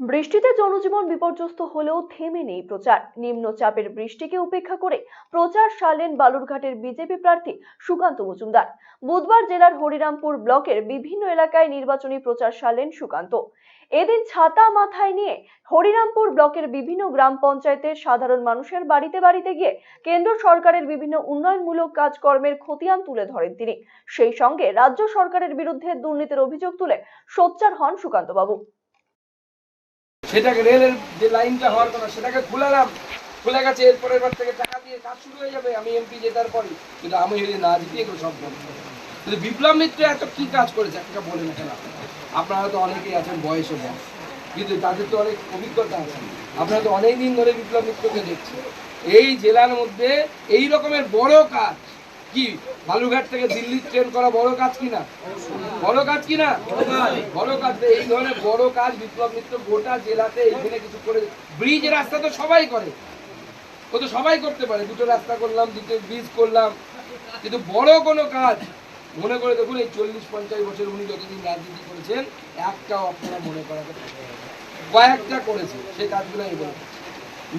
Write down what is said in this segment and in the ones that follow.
বৃষ্টিতে জনজীবন বিপর্যস্ত হলেও থেমে নেই প্রচার। নিম্নচাপের বৃষ্টিকে উপেক্ষা করে প্রচার সারলেন বালুরঘাটের বিজেপি প্রার্থী সুকান্ত মজুমদার। বুধবার জেলার হরিরামপুর ব্লকের বিভিন্ন এলাকায় নির্বাচনী প্রচার সারলেন সুকান্ত। এদিন ছাতা মাথায় নিয়ে হরিরামপুর ব্লকের বিভিন্ন গ্রাম পঞ্চায়েতের সাধারণ মানুষের বাড়িতে বাড়িতে গিয়ে কেন্দ্র সরকারের বিভিন্ন উন্নয়নমূলক কাজকর্মের খতিয়ান তুলে ধরেন তিনি। সেই সঙ্গে রাজ্য সরকারের বিরুদ্ধে দুর্নীতির অভিযোগ তুলে সোচ্চার হন সুকান্তবাবু। সেটাকে রেলের যে লাইনটা হওয়ার কথা, সেটাকে খুলালাম খুলে গেছে, এরপরের বার থেকে টাকা দিয়ে কাজ শুরু হয়ে যাবে, আমি এমপি জেতার পরই। কিন্তু আমি যদি না জিতি এগুলো সব কিন্তু বিপ্লব মিত্র এত কি কাজ করেছে, একটা বলে না কেন? আপনারা? আপনারা তো অনেকেই আছেন বয়সে বয়স। কিন্তু তাদের তো অনেক অভিজ্ঞতা আছে। আপনারা তো অনেক দিন ধরে বিপ্লব মিত্রকে দেখছেন। এই জেলার মধ্যে এই রকমের বড় কাজ কি? বালুঘাট থেকে দিল্লি ট্রেন করা বড় কাজ কিনা? বড় কাজ কিনা? বড় কাজ এই ধরনের বড় কাজ বিপ্লব মিত্র গোটা জেলাতে এইখানে কিছু করে ব্রিজ রাস্তা তো সবাই করে। ও তো সবাই করতে পারে। দুটো রাস্তা করলাম, দুটো ব্রিজ করলাম। কিন্তু বড় কোনো কাজ, মনে করে দেখুন এই চল্লিশ পঞ্চাশ বছর উনি যতদিন রাজনীতি করেছেন, একটাও আপনারা মনে করাতে কয়েকটা করেছে সেই কাজগুলো আমি বলে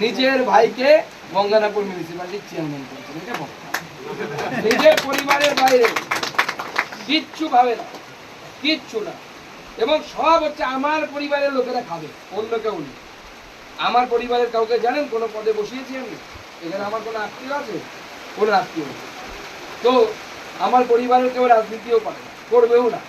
নিজের ভাইকে গঙ্গানাপুর মিউনিসিপ্যালিটির চেয়ারম্যান করেছেন। এটা নিজের পরিবারের বাইরে। কিচ্ছু ভাবে না, কিচ্ছু না। এবং সব হচ্ছে আমার পরিবারের লোকেরা খাবে, অন্য কেউ নেই। আমার পরিবারের কাউকে জানেন? কোনো পদে বসিয়েছি আমি? এখানে আমার কোনো আত্মীয় আছে? কোনো আত্মীয় তো আমার পরিবারের কেউ রাজনীতিও করে না, করবেও না।